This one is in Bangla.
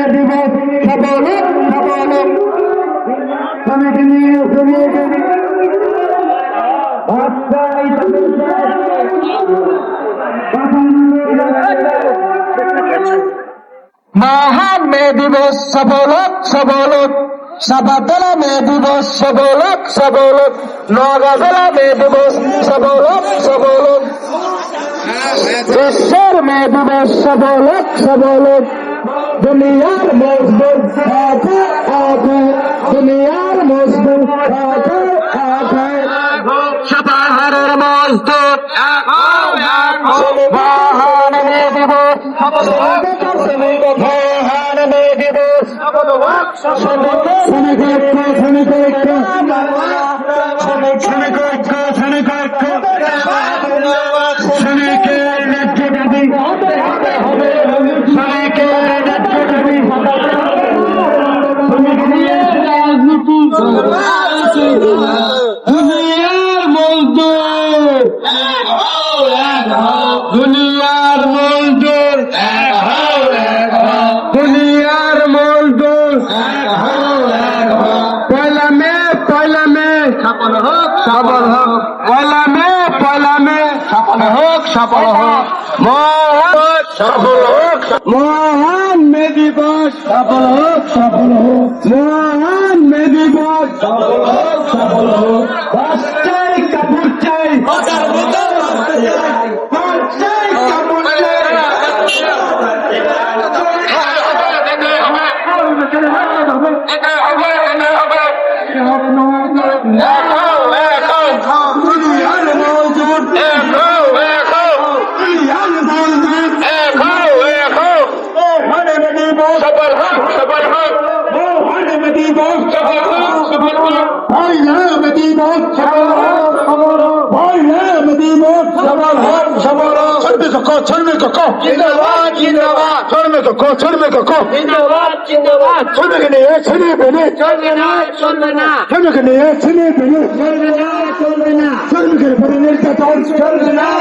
মে দিবস সবল সবল শ্রমিক নিয়ে শ্রমিক মহান মে দিবস সবলত সবলত সাবাতলা মে দিবস সবলত সবলত নগাজলা মে দিবস সবলত সবলত বিশ্বের মে দিবস সবলত সবলত দুনিয়ার মজবুত আগে আগে দুনিয়ার মজবুত আগে আগে সাপাহারের মজদুত মহান মে দিবস মহান মে দিবস শ্রমিক ঐক্য শ্রমিক ঐক্য শ্রমিক ঐক্য শ্রমিক ঐক্য শ্রমিকের ন্যায্য দাবি। শ্রমিকের দুনিয়ার মজদুর দুনিয়ার মজদুর দুনিয়ার মজদুর পয়লা মে পয়লা মে সফল হোক সফল হোক পয়লা মে পয়লা মে সফল হোক সফল হোক মহান সফল হোক মহান মে দিবস সফল হোক। মহান মে দিবস সফল হোক সফল হোক বাস চাই কাপড় চাই বাজার বদল চাই বাস চাই কাপড় চাই medibot sabara boyla medibot sabara boyla medibot sabara sabara 철미 꺾어 철미 꺾어 진다와 진다와 철미 꺾어 철미 꺾어 진다와 진다와 철미네 철미네 철미나 철미나 철미네 철미네 철미나 철미네 버리는 다 철미나